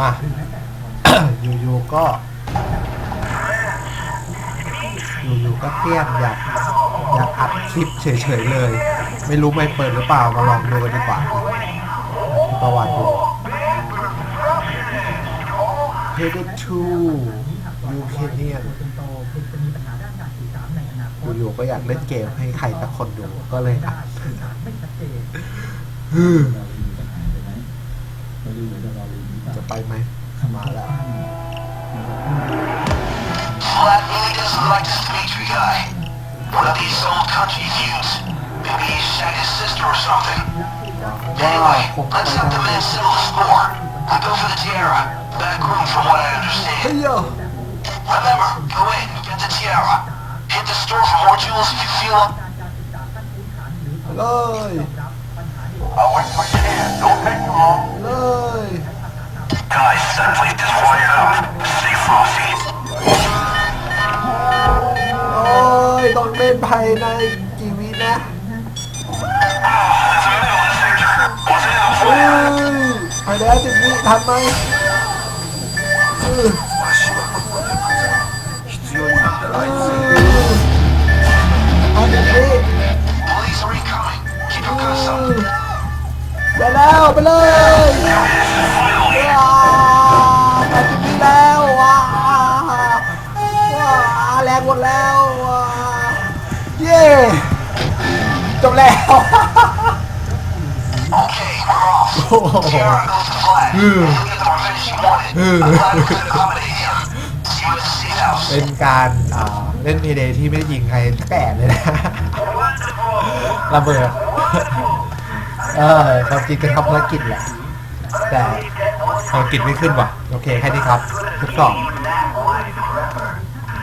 มาอยู่ๆก็อยู่ๆก็เที่ยงอยาก อยากอัดคลิปเฉย ๆ เลย ไม่รู้ไม่เปิด หรือเปล่ามาลองดูกันดีกว่าประวัติดู Headed to Ukrainian อยู่ๆก็อยากเล่นเกม ให้ ใครสัก คน ดู ก็เลยอ่ะจะไปไหมมาแล้ว Flat really doesn't like this One of these old country feuds. Maybe he shagged his sister or something. Anyway, let's have the man settle the score. We go for the tiara. Back room from what I understand. Hey, yo. Remember, go in, get the tiara. Hit the store for more jewels if you feel it. Hello. I'll wait for you Don't take too long. เม่นภายในกี่วินะภาไในสิบวิทำไหมอันนี้ไปแล้วไปเลยแปดสวแล้วว้าแรงหมดแล้วย้จบแล้วโอออออเป็นการเล่นมีเดย์ที่ไม่ได้ยิงใครกแต่เลยนะ ระเบิดเออความจริงก็ทำภารกิจแหละ แต่ภารกิจไม่ขึ้นว่ะ โอเคแค่นี้ครับ ทุดสอง